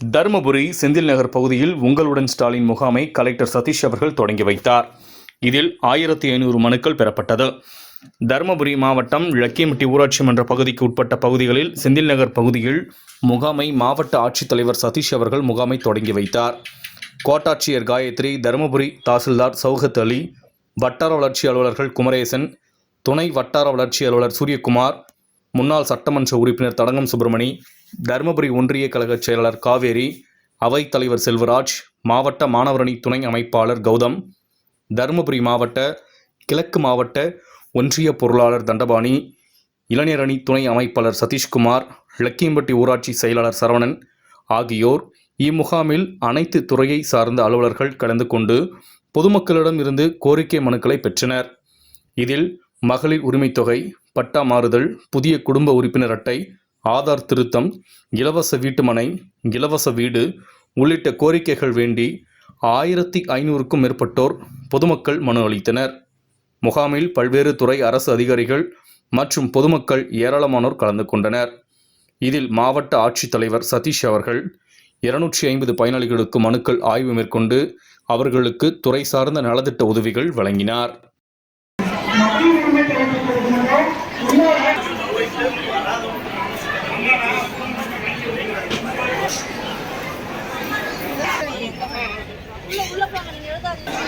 தருமபுரி செந்தில் நகர் பகுதியில் உங்களுடன் ஸ்டாலின் முகாமை கலெக்டர் சதீஷ் அவர்கள் தொடங்கி வைத்தார். இதில் ஆயிரத்தி ஐநூறு மனுக்கள் பெறப்பட்டது. தருமபுரி மாவட்டம் லக்கியமட்டி ஊராட்சி மன்ற பகுதிக்கு உட்பட்ட பகுதிகளில் செந்தில் நகர் பகுதியில் முகாமை மாவட்ட ஆட்சித்தலைவர் சதீஷ் அவர்கள் முகாமை தொடங்கி வைத்தார். கோட்டாட்சியர் காயத்ரி தருமபுரி தாசில்தார் சௌகத் அலி வட்டார வளர்ச்சி அலுவலர்கள் குமரேசன் துணை வட்டார வளர்ச்சி அலுவலர் சூரியகுமார் முன்னாள் சட்டமன்ற உறுப்பினர் தடங்கம் சுப்பிரமணி தருமபுரி ஒன்றிய கழக செயலாளர் காவேரி அவைத் தலைவர் செல்வராஜ் மாவட்ட மாணவரணி துணை அமைப்பாளர் கௌதம் தருமபுரி மாவட்ட கிழக்கு மாவட்ட ஒன்றிய பொருளாளர் தண்டபாணி இளைஞரணி துணை அமைப்பாளர் சதீஷ்குமார் லக்கியம்பட்டி ஊராட்சி செயலாளர் சரவணன் ஆகியோர் இம்முகாமில் அனைத்து துறையை சார்ந்த அலுவலர்கள் கலந்து கொண்டு பொதுமக்களிடம் இருந்து கோரிக்கை மனுக்களை பெற்றனர். இதில் மகளிர் உரிமைத் தொகை பட்டா மாறுதல் புதிய குடும்ப உறுப்பினர் அட்டை ஆதார் திருத்தம் இலவச வீட்டுமனை இலவச வீடு உள்ளிட்ட கோரிக்கைகள் வேண்டி ஆயிரத்தி ஐநூறுக்கும் மேற்பட்டோர் பொதுமக்கள் மனு அளித்தனர். முகாமில் பல்வேறு துறை அரசு அதிகாரிகள் மற்றும் பொதுமக்கள் ஏராளமானோர் கலந்து கொண்டனர். இதில் மாவட்ட ஆட்சித்தலைவர் சதீஷ் அவர்கள் இருநூற்றி ஐம்பது பயனாளிகளுக்கு மனுக்கள் ஆய்வு மேற்கொண்டு அவர்களுக்கு துறை சார்ந்த நலத்திட்ட உதவிகள் வழங்கினார். உள்ள உள்ள போங்க நீங்க எழுதாதீங்க.